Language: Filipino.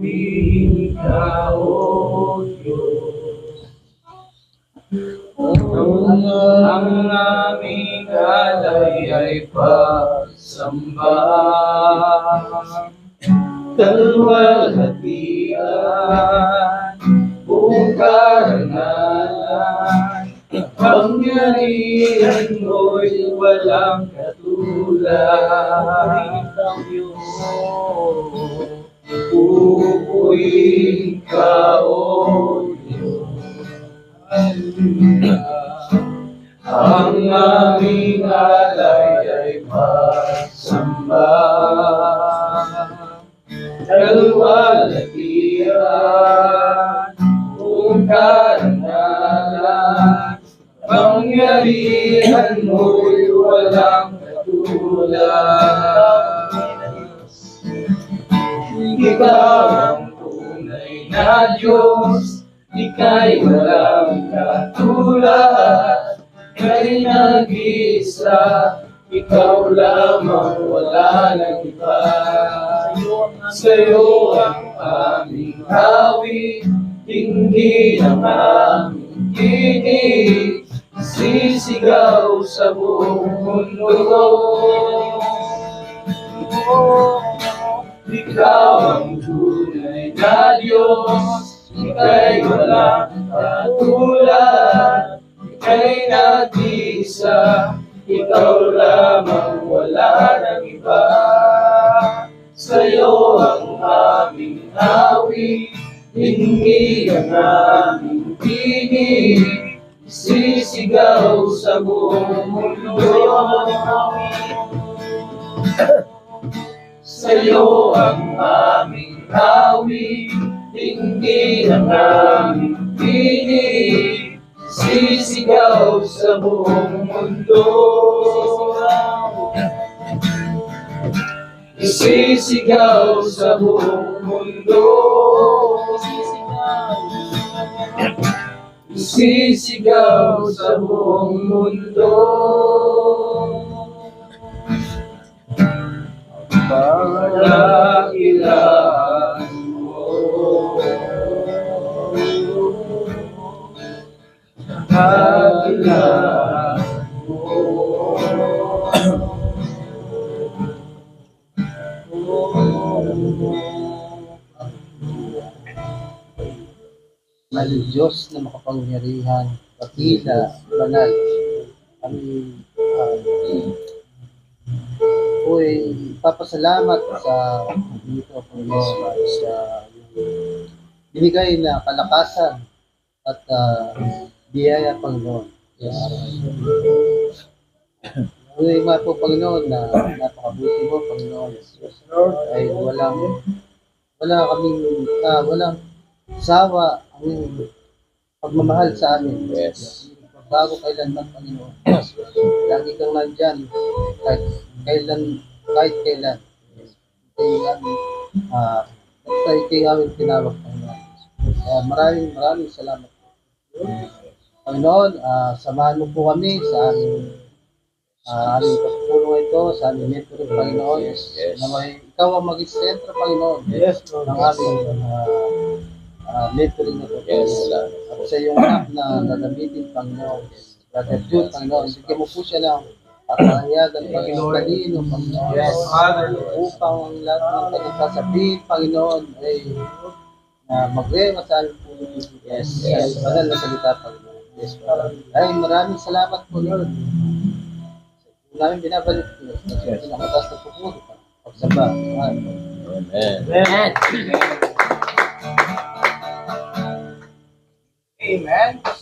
Ikaw, O Diyos. Ang aming alay ay pagsamba. Kalwalhatian, buong karangalan, pangyarihan mo'y walang katulad. Pupuin ka, O. Ang aming alay ay pagsamba. Kalwalatian, kung karangalan, pangyarihan mo'y walang katulad. Ikaw ang tunay na Diyos, ika'y walang katulad, kay nag-isa, ikaw lamang wala nang iba. Sa'yo ang aming hawi, tingin ang aming tinig, sisigaw sa buong mundo. Ikaw ang tunay na Diyos, ika'y walang katulad, ika'y nag-isa, ikaw lamang wala nang iba. Sa'yo ang aming hawi, hindi ang aming tinig, sisigaw sa buong mundo. Sa'yo ang aming hawi, hindi ang aming tinig, sisigaw sa buong mundo. Sisigaw sa buong mundo. Sisigaw sa buong mundo. Mo Pagkailan mo Al Diyos na makapangyarihan, patila, banal. Kami uh, Uy, papasalamat sa dito Panginoon sa binigay na kalakasan at uh, biyaya Panginoon. Yes. Uy, nga po Panginoon na napakabuti mo Panginoon. Ay walang wala kaming ah, walang sawa ang pagmamahal sa amin. Yes. Bago kailanman Panginoon. Lagi kang nandyan kahit kailan kahit kailan. Kaya ah basta ikaw aming tinawag Panginoon. Kaya maraming maraming salamat. Panginoon, ah samahan mo po kami sa aming uh, aming pagpulong ito, sa aming mentoring Panginoon. Yes, yes. Na may, ikaw ang maging sentro, Panginoon. Yes, Ng aming uh, uh, mentoring na ito. Yes. At sa iyong anak na gagamitin, Panginoon. Brother Jude, Panginoon. Bigyan mo po siya ng pakahayagan, Panginoon. Kanino, Panginoon. Upang ang lahat ng kanyang sasabihin, Panginoon, ay na magrema sa aming po. Yes, yes. Banal na salita, Panginoon. Yes, Father. Ay, maraming salamat po, Lord. Kung namin binabalik po, yes. pinakatas na po po. Pagsamba. Amen. Amen. Amen.